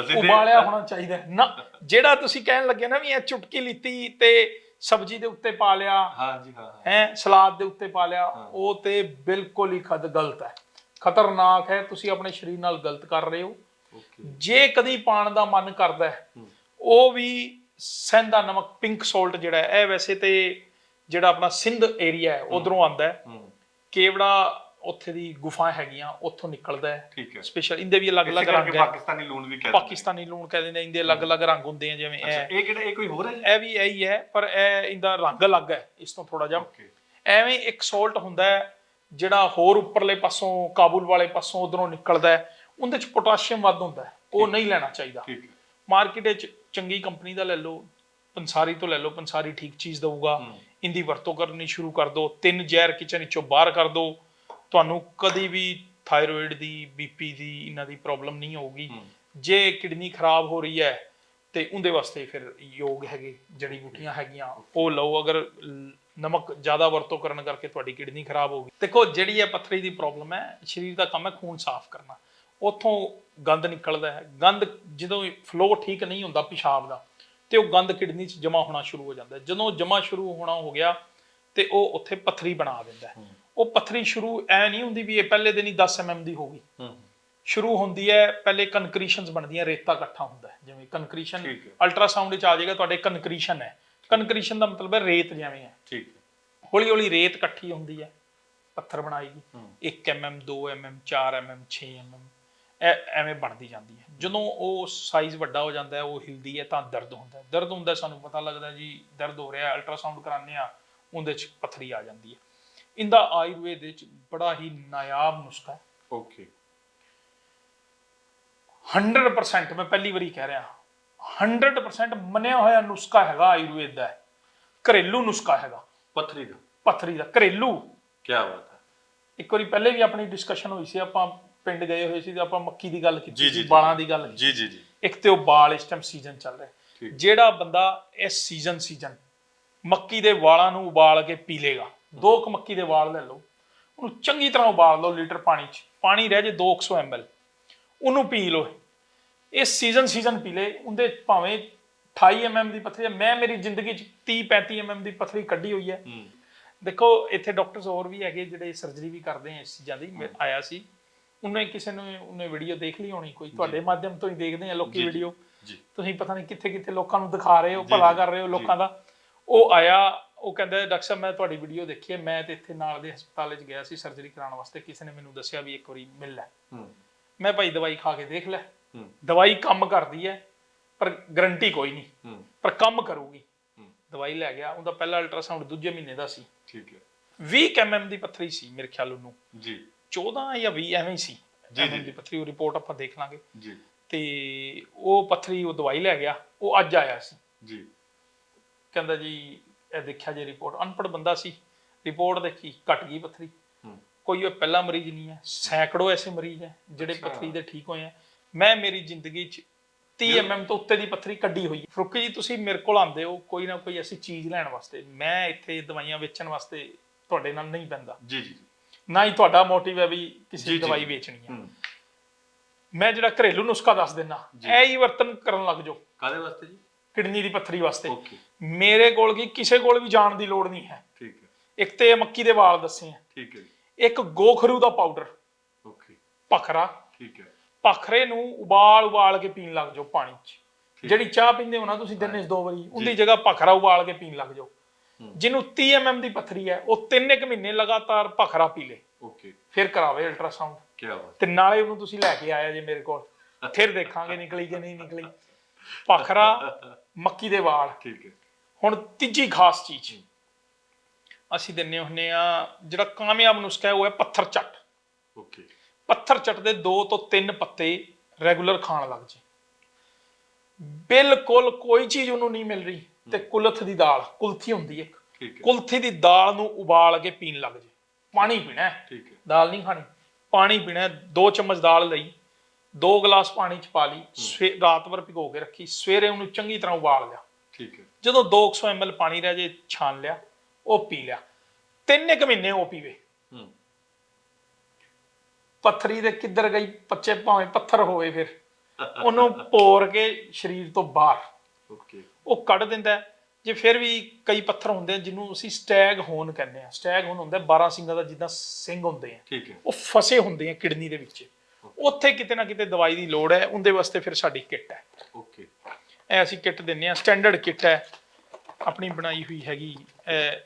ਅਸੀਂ ਤੇ- ਉਬਾਲਿਆ ਹੋਣਾ ਚਾਹੀਦਾ ਹੈ। ਨਾ ਜਿਹੜਾ ਤੁਸੀਂ ਕਹਿਣ ਲੱਗੇ ਨਾ ਵੀ ਇਹ ਚੁਟਕੀ ਲਿੱਤੀ ਤੇ ਸਬਜ਼ੀ ਦੇ ਉੱਤੇ ਪਾ ਲਿਆ ਹਾਂ ਜੀ ਹਾਂ ਹਾਂ। ਹੈ ਸਲਾਦ ਦੇ ਉੱਤੇ ਪਾ ਲਿਆ ਉਹ ਤੇ ਬਿਲਕੁਲ ਹੀ ਖਦ ਗਲਤ ਹੈ। ਖਤਰਨਾਕ ਹੈ ਤੁਸੀਂ ਆਪਣੇ ਸਰੀਰ ਨਾਲ ਗਲਤ ਕਰ ਰਹੇ ਹੋ। ਓਕੇ। ਜੇ ਕਦੀ ਪਾਣ ਦਾ ਮਨ ਕਰਦਾ ਹੈ ਹੂੰ। ਉਹ ਵੀ ਸੈਂਦਾ ਨਮਕ ਪਿੰਕ ਸਾਲਟ ਜਿਹੜਾ ਹੈ, ਇਹ ਵੈਸੇ ਤੇ ਜਿਹੜਾ ਆਪਣਾ ਸਿੰਧ ਏਰੀਆ ਹੈ ਉਧਰੋਂ ਆਂਦਾ ਹੈ। ਹੂੰ। ਕੇਵੜਾ ਉੱਥੇ ਦੀ ਗੁਫਾ ਹੈਗੀਆਂ ਉੱਥੋਂ ਨਿਕਲਦਾ ਹੈ। ਠੀਕ ਹੈ। ਸਪੈਸ਼ਲ ਇਹਦੇ ਵੀ ਅਲੱਗ-ਅਲੱਗ ਇਸੇ ਰੰਗ ਕਰਕੇ ਹੈ। ਪਾਕਿਸਤਾਨੀ ਲੂਣ ਵੀ ਕਹਿੰਦੇ ਪਾਕਿਸਤਾਨੀ ਲੂਣ ਕਹਿੰਦੇ ਨੇ ਇਹਦੇ ਅਲੱਗ-ਅਲੱਗ ਰੰਗ ਹੁੰਦੇ ਆ ਜਿਵੇਂ ਇਹ। ਇਹ ਕਿਹੜਾ ਇਹ ਕੋਈ ਹੋਰ ਹੈ ਜੀ? ਇਹ ਵੀ ਇਹੀ ਹੈ ਪਰ ਇਹ ਇਹਦਾ ਰੰਗ ਅਲੱਗ ਹੈ ਇਸ ਤੋਂ ਥੋੜਾ ਜਿਹਾ। ਓਕੇ ਐਵੇਂ ਇੱਕ ਸਾਲਟ ਹੁੰਦਾ ਹੈ ਜਿਹੜਾ ਹੋਰ ਉੱਪਰਲੇ ਪਾਸੋਂ ਕਾਬੁਲ ਵਾਲੇ ਪਾਸੋਂ ਉਧਰੋਂ ਨਿਕਲਦਾ ਹੈ ਉਹਦੇ ਚ ਪੋਟਾਸ਼ੀਅਮ ਵੱਧ ਹੁੰਦਾ ਹੈ ਉਹ ਨਹੀਂ ਲੈਣਾ ਚਾਹੀਦਾ। ਠੀਕ ਹੈ। ਮਾਰਕੀਟ ਵਿੱਚ ਚੰਗੀ ਕੰਪਨੀ ਦਾ ਲੈ ਲਓ ਪੰਸਾਰੀ ਤੋਂ ਲੈ ਲਓ ਪੰਸਾਰੀ ਠੀਕ ਚੀਜ਼ ਦਊਗਾ। ਹੂੰ। ਇਹਦੀ ਵਰਤੋਂ ਕਰਨੀ ਸ਼ੁਰੂ ਕਰ ਦਿਓ ਤਿੰਨ ਜ਼ਹਿਰ ਕਿਚਨ ਵਿੱਚੋਂ ਬਾਹਰ ਕਰ ਦਿਓ ਤੁਹਾਨੂੰ ਕਦੀ ਵੀ ਥਾਇਰੋਇਡ ਦੀ ਬੀਪੀ ਦੀ ਇਹਨਾਂ ਦੀ ਪ੍ਰੋਬਲਮ ਨਹੀਂ ਹੋਊਗੀ। ਹੂੰ। ਜੇ ਕਿਡਨੀ ਖਰਾਬ ਹੋ ਰਹੀ ਹੈ ਤੇ ਉਹਦੇ ਵਾਸਤੇ ਫਿਰ ਯੋਗ ਹੈਗੇ ਜੜੀ ਬੂਟੀਆਂ ਹੈਗੀਆਂ ਉਹ ਲਓ ਅਗਰ ਨਮਕ ਜ਼ਿਆਦਾ ਵਰਤੋਂ ਕਰਨ ਕਰਕੇ ਤੁਹਾਡੀ ਕਿਡਨੀ ਖਰਾਬ ਹੋ ਗਈ। ਦੇਖੋ ਜਿਹੜੀ ਇਹ ਪੱਥਰੀ ਦੀ ਪ੍ਰੋਬਲਮ ਹੈ ਸਰੀਰ ਦਾ ਕੰਮ ਹੈ ਖੂਨ ਸਾਫ਼ ਕਰਨਾ। ਉੱਥੋਂ ਗੰਦ ਨਿਕਲਦਾ ਹੈ। ਗੰਦ ਜਦੋਂ ਫਲੋ ਠੀਕ ਨਹੀਂ ਹੁੰਦਾ ਪਿਸ਼ਾਬ ਦਾ ਤੇ ਉਹ ਗੰਦ ਕਿਡਨੀ 'ਚ ਜਮਾ ਹੋਣਾ ਸ਼ੁਰੂ ਹੋ ਜਾਂਦਾ ਹੈ। ਜਦੋਂ ਜਮਾ ਸ਼ੁਰੂ ਹੋਣਾ ਹੋ ਗਿਆ ਤੇ ਉਹ ਉੱਥੇ ਪੱਥਰੀ ਬਣਾ ਦਿੰਦਾ ਹੈ। ਉਹ ਪੱਥਰੀ ਸ਼ੁਰੂ ਐ ਨਹੀਂ ਹੁੰਦੀ ਵੀ ਇਹ ਪਹਿਲੇ ਦਿਨ ਹੀ 10 mm ਦੀ ਹੋ ਗਈ। ਹੂੰ। ਸ਼ੁਰੂ ਹੁੰਦੀ ਹੈ ਪਹਿਲੇ ਕਨਕਰੀਸ਼ਨਸ ਬਣਦੀਆਂ ਰੇਤਾ ਇਕੱਠਾ ਹੁੰਦਾ ਹੈ ਜਿਵੇਂ ਕਨਕਰੀਸ਼ਨ ਠੀਕ ਹੈ। ਅਲਟਰਾਸਾਊਂਡ ਵਿੱਚ ਆ ਜਾਏਗਾ ਤੁਹਾਡੇ ਕਨਕਰੀਸ਼ਨ ਹੈ ਕਨਕਰੀਸ਼ਨ ਦਾ ਮਤਲਬ ਹੈ ਰੇਤ ਜਿਵੇਂ ਹੈ ਠੀਕ ਹੈ ਹੌਲੀ ਹੌਲੀ ਰੇਤ ਇਕੱਠੀ ਹੁੰਦੀ ਹੈ ਪੱਥਰ ਬਣਾਏਗੀ। ਹੂੰ। 1 mm 2 mm 4 mm 6 mm ਐ ਐਵੇਂ ਬਣਦੀ ਜਾਂਦੀ ਹੈ ਜਦੋਂ ਉਹ ਸਾਈਜ਼ ਵੱਡਾ ਹੋ ਜਾਂਦਾ ਹੈ ਉਹ ਹਿਲਦੀ ਹੈ ਤਾਂ ਦਰਦ ਹੁੰਦਾ ਹੈ ਦਰਦ ਹੁੰਦਾ ਹੈ, ਸਾਨੂੰ ਪਤਾ ਲੱਗਦਾ ਹੈ ਜੀ ਦਰਦ ਹੋ ਰਿਹਾ ਅਲਟਰਾਸਾਊਂਡ ਕਰਾਉਂਦੇ ਆ ਉਹਦੇ ਚ ਪੱਥਰੀ ਆ ਜਾਂਦੀ ਹੈ ਇਹਦਾ ਆਯੁਰਵੇਦ ਵਿੱਚ ਬੜਾ ਹੀ ਨਾਯਾਬ ਨੁਸਖਾ ਹੈ ਓਕੇ 100% ਮੈਂ ਪਹਿਲੀ ਵਾਰੀ ਕਹਿ ਰਿਹਾ 100% ਮੰਨਿਆ ਹੋਇਆ ਨੁਸਖਾ ਹੈਗਾ ਆਯੁਰਵੇਦ ਦਾ ਘਰੇਲੂ ਨੁਸਖਾ ਹੈਗਾ ਪੱਥਰੀ ਦਾ ਪੱਥਰੀ ਦਾ ਘਰੇਲੂ ਕੀ ਬਾਤ ਹੈ ਇੱਕ ਵਾਰੀ ਪਹਿਲੇ ਵੀ ਆਪਣੀ ਡਿਸਕਸ਼ਨ ਹੋਈ ਸੀ ਆਪਾਂ ਪਿੰਡ ਗਏ ਹੋਏ ਸੀ ਤੇ ਆਪਾਂ ਮੱਕੀ ਦੀ ਗੱਲ ਕੀਤੀ ਸੀ। ਬਾਲਾਂ ਦੀ ਗੱਲ ਜੀ ਜੀ ਜੀ ਇੱਕ ਤੇ ਉਹ ਬਾਲ ਇਸ ਟਾਈਮ ਸੀਜ਼ਨ ਚੱਲ ਰਿਹਾ। ਜਿਹੜਾ ਬੰਦਾ ਇਸ ਸੀਜ਼ਨ ਸੀਜ਼ਨ ਮੱਕੀ ਦੇ ਵਾਲਾਂ ਨੂੰ ਉਬਾਲ ਕੇ ਪੀ ਲੇਗਾ ਦੋ ਕੁ ਮੱਕੀ ਦੇ ਵਾਲ ਲੈ ਲਓ ਉਹਨੂੰ ਚੰਗੀ ਤਰ੍ਹਾਂ ਉਬਾਲ ਲਓ ਲੀਟਰ ਪਾਣੀ 'ਚ ਪਾਣੀ ਰਹਿ ਜੇ 200 ml ਉਹਨੂੰ ਪੀ ਲਓ ਇਹ। ਸੀਜ਼ਨ ਸੀਜ਼ਨ ਪੀ ਲੇ ਉਹਦੇ ਭਾਵੇਂ 28 mm ਦੀ ਪੱਥਰੀ ਮੈਂ ਮੇਰੀ ਜ਼ਿੰਦਗੀ 'ਚ 30 35 mm ਦੀ ਪੱਥਰੀ ਕੱਢੀ ਹੋਈ ਹੈ। ਦੇਖੋ ਇੱਥੇ ਡਾਕਟਰਸ ਹੋਰ ਵੀ ਹੈਗੇ ਜਿਹੜੇ ਸਰਜਰੀ ਵੀ ਕਰਦੇ ਆ ਇਸ ਚੀਜ਼ਾਂ ਦੀ ਮੈਂ ਆਇਆ ਸੀ ਉਹਨੇ ਕਿਸੇ ਨੇ ਉਹਨੇ ਵੀਡੀਓ ਦੇਖ ਲਈ ਹੋਣੀ ਕੋਈ ਤੁਹਾਡੇ ਮਾਧਿਅਮ ਤੋਂ ਹੀ ਦੇਖਦੇ ਆ ਲੋਕੀ ਵੀਡੀਓ ਤੁਸੀਂ ਪਤਾ ਨਹੀਂ ਕਿੱਥੇ ਕਿੱਥੇ ਲੋਕਾਂ ਨੂੰ ਦਿਖਾ ਰਹੇ ਹੋ ਭਲਾ ਕਰ ਰਹੇ ਹੋ। ਲੋਕਾਂ ਦਾ। ਉਹ ਆਇਆ ਉਹ ਕਹਿੰਦਾ ਡਾਕਟਰ ਸਾਹਿਬ ਮੈਂ ਤੁਹਾਡੀ ਵੀਡੀਓ ਦੇਖੀ ਹੈ। ਮੈਂ ਤੇ ਇੱਥੇ ਨਾਲ ਦੇ ਹਸਪਤਾਲ ਵਿੱਚ ਗਿਆ ਸੀ ਸਰਜਰੀ ਕਰਾਉਣ ਵਾਸਤੇ। ਕਿਸੇ ਨੇ ਮੈਨੂੰ ਦੱਸਿਆ ਵੀ ਇੱਕ ਵਾਰੀ ਮਿਲ ਲੈ। ਮੈਂ ਭਾਈ ਦਵਾਈ ਖਾ ਕੇ ਦੇਖ ਲੈ। ਦਵਾਈ ਕੰਮ ਕਰਦੀ ਹੈ ਪਰ ਗਰੰਟੀ ਕੋਈ ਨਹੀਂ। ਪਰ ਕੰਮ ਕਰੂਗੀ। ਦਵਾਈ ਲੈ ਗਿਆ। ਉਹਦਾ ਪਹਿਲਾ ਅਲਟਰਾਸਾਊਂਡ ਦੂਜੇ ਮਹੀਨੇ ਦਾ ਸੀ। ਠੀਕ ਹੈ। 20 mm ਦੀ ਪੱਥਰੀ ਸੀ ਮੇਰੇ ਖਿਆਲ ਉਹਨੂੰ। ਜੀ। 14 ਜਾਂ 20 ਐਵੇਂ ਹੀ ਸੀ। ਜੀ, ਜੀ। ਦੀ ਪੱਥਰੀ ਉਹ ਰਿਪੋਰਟ ਆਪਾਂ ਦੇਖ ਲਾਂਗੇ। ਜੀ। ਤੇ ਉਹ ਪੱਥਰੀ ਉਹ ਦਵਾਈ ਲੈ ਗਿਆ। ਉਹ ਅੱਜ ਆਇਆ ਸੀ। ਜੀ। ਕਹਿੰਦਾ ਜੀ ਇਹ ਦੇਖਿਆ ਜੇ ਰਿਪੋਰਟ ਅਨਪੜ੍ਹ ਬੰਦਾ ਸੀ ਰਿਪੋਰਟ ਦੇਖੀ ਘਟ ਗਈ ਪੱਥਰੀ। ਕੋਈ ਉਹ ਪਹਿਲਾ ਮਰੀਜ਼ ਨਹੀਂ ਹੈ ਸੈਂਕੜੋ ਐਸੇ ਮਰੀਜ਼ ਹੈ ਜਿਹੜੇ। ਪੱਥਰੀ ਦੇ ਠੀਕ ਹੋਏ ਆ। ਮੈਂ ਮੇਰੀ ਜ਼ਿੰਦਗੀ 'ਚ 30 mm ਤੋਂ ਉੱਤੇ ਦੀ ਪੱਥਰੀ ਕੱਢੀ ਹੋਈ ਹੈ। ਫਰੂਕੀ ਜੀ ਤੁਸੀਂ ਮੇਰੇ ਕੋਲ ਆਉਂਦੇ ਹੋ ਕੋਈ ਨਾ ਕੋਈ ਐਸੀ ਚੀਜ਼ ਲੈਣ ਵਾਸਤੇ। ਮੈਂ ਇੱਥੇ ਦਵਾਈਆਂ ਵੇਚਣ ਵਾਸਤੇ ਤੁਹਾਡੇ ਨਾਲ ਨਹੀਂ ਪੈਂਦਾ। ਜੀ ਜੀ। ਨਾ ਹੀ ਤੁਹਾਡਾ ਮੋਟਿਵ ਹੈ ਵੀ ਕਿਸੇ। ਦਵਾਈ ਵੇਚਣੀ ਹੈ। ਮੈਂ ਜਿਹੜਾ ਘਰੇਲੂ ਨੁਸਖਾ ਦੱਸ ਜੀ। ਇਹ ਹੀ ਵਰਤਨ ਕਰਨ ਲੱਗ ਜਾਓ। ਕਾਦੇ ਵਾਸਤੇ ਜੀ? ਕਿਡਨੀ ਦੀ ਪੱਥਰੀ ਵਾਸਤੇ। ਓਕੇ ਮੇਰੇ ਕੋਲ ਕੀ ਕਿਸੇ ਕੋਲ ਵੀ ਜਾਣ ਦੀ ਲੋੜ ਨਹੀਂ ਹੈ। ਠੀਕ ਹੈ। ਇੱਕ ਤੇ ਮੱਕੀ ਦੇ ਵਾਲ ਦੱਸੇ ਆ। ਠੀਕ ਹੈ ਜੀ। ਇੱਕ ਗੋਖਰੂ ਦਾ ਪਾਊਡਰ ਓਕੇ ਪਖਰਾ। ਠੀਕ ਹੈ। ਪਖਰੇ ਨੂੰ ਉਬਾਲ ਉਬਾਲ ਕੇ ਪੀਣ ਲੱਗ ਜਾਓ ਪਾਣੀ 'ਚ। ਜਿਹੜੀ ਚਾਹ ਪੀਂਦੇ ਹੋ ਨਾ ਤੁਸੀਂ ਦਿਨ 'ਚ ਦੋ ਵਾਰੀ ਉਹਦੀ। ਜਗ੍ਹਾ ਪਖਰਾ ਉਬਾਲ ਕੇ ਪੀਣ ਲੱਗ ਜਾਓ। ਜਿਹਨੂੰ 30 mm ਦੀ ਪੱਥਰੀ ਹੈ ਉਹ ਤਿੰਨ ਇੱਕ ਮਹੀਨੇ ਲਗਾਤਾਰ ਪਖਰਾ ਪੀ ਲੇ। ਓਕੇ ਫਿਰ ਕਰਾਵੇ ਅਲਟਰਾਸਾਊਂਡ ਕੀ ਬਾਤ। ਤੇ ਨਾਲੇ ਉਹਨੂੰ ਤੁਸੀਂ ਲੈ ਕੇ ਆਇਆ ਜੇ ਮੇਰੇ ਕੋਲ। ਫਿਰ ਦੇਖਾਂਗੇ ਨਿਕਲੀ ਕਿ ਨਹੀਂ ਨਿਕਲੀ। ਪਖਰਾ ਮੱਕੀ ਦੇ ਵਾਲ। ਠੀਕ ਹੈ। ਹੁਣ ਤੀਜੀ ਖਾਸ ਚੀਜ਼। ਅਸੀਂ ਦਿੰਨੇ ਹੁੰਨੇ ਆ ਜਿਹੜਾ ਕਾਮਯਾਬ ਨੁਸਖਾ ਹੈ ਉਹ ਹੈ ਪੱਥਰ ਚੱਟ। ਓਕੇ। ਪੱਥਰ ਚੱਟ ਦੇ ਦੋ ਤੋਂ ਤਿੰਨ ਪੱਤੇ ਰੈਗੂਲਰ ਖਾਣ ਲੱਗ ਜੇ। ਬਿਲਕੁਲ ਕੋਈ ਚੀਜ਼ ਉਹਨੂੰ ਨਹੀਂ ਮਿਲ ਰਹੀ ਤੇ ਕੁਲਥ ਦੀ ਦਾਲ ਕੁਲਥੀ ਹੁੰਦੀ ਹੈ। ਕੁਲਥੀ ਦੀ ਦਾਲ ਨੂੰ ਉਬਾਲ ਕੇ ਪੀਣ ਲੱਗ ਜੇ। ਪਾਣੀ ਪੀਣਾ ਹੈ। ਠੀਕ ਹੈ। ਦਾਲ ਨਹੀਂ ਖਾਣੀ। ਪਾਣੀ ਪੀਣਾ। ਦੋ ਚਮਚ ਦਾਲ ਲਈ। ਦੋ ਗਲਾਸ ਪਾਣੀ ਚ ਪਾ ਲਈ ਰਾਤ ਭਰ ਭਿਗੋ ਕੇ ਰੱਖੀ ਸਵੇਰੇ ਉਹਨੂੰ ਚੰਗੀ ਤਰ੍ਹਾਂ ਉਬਾਲ ਲਿਆ। ਠੀਕ ਹੈ। ਜਦੋਂ 200 ml ਪਾਣੀ ਰਹਿ ਜੇ ਛਾਣ ਲਿਆ ਉਹ ਪੀ ਲਿਆ। ਤਿੰਨ ਇੱਕ ਮਹੀਨੇ ਉਹ ਪੀਵੇ। ਹੂੰ। ਪੱਥਰੀ ਦੇ ਕਿੱਧਰ ਗਈ? ਬੱਚੇ ਭਾਵੇਂ ਪੱਥਰ ਹੋਵੇ ਫਿਰ। ਉਹਨੂੰ ਪੋਰ ਕੇ ਸਰੀਰ ਤੋਂ ਬਾਹਰ। ਓਕੇ। ਉਹ ਕੱਢ ਦਿੰਦਾ। ਜੇ ਫਿਰ ਵੀ ਕਈ ਪੱਥਰ ਹੁੰਦੇ ਆ ਜਿਹਨੂੰ ਅਸੀਂ ਸਟੈਗ ਹੋਨ ਕਹਿੰਦੇ ਆ ਸਟੈਗ ਹੋਨ ਹੁੰਦਾ 12 ਸਿੰਘਾਂ ਦਾ ਜਿੱਦਾਂ ਸਿੰਘ ਹੁੰਦੇ ਆ। ਠੀਕ ਹੈ। ਉਹ ਫਸੇ ਹੁੰਦੇ ਆ ਕਿਡਨੀ ਦੇ ਵਿੱਚ। ਉੱਥੇ ਕਿਤੇ ਨਾ ਕਿਤੇ ਦਵਾਈ ਦੀ ਲੋੜ ਹੈ ਉਹਦੇ ਵਾਸਤੇ ਫਿਰ ਸਾਡੀ ਕਿੱਟ ਹੈ। ਓਕੇ ਇਹ ਅਸੀਂ ਕਿੱਟ ਦਿੰਨੇ ਆ ਸਟੈਂਡਰਡ ਕਿੱਟ ਹੈ। ਆਪਣੀ ਬਣਾਈ ਹੋਈ ਹੈਗੀ ਇਹ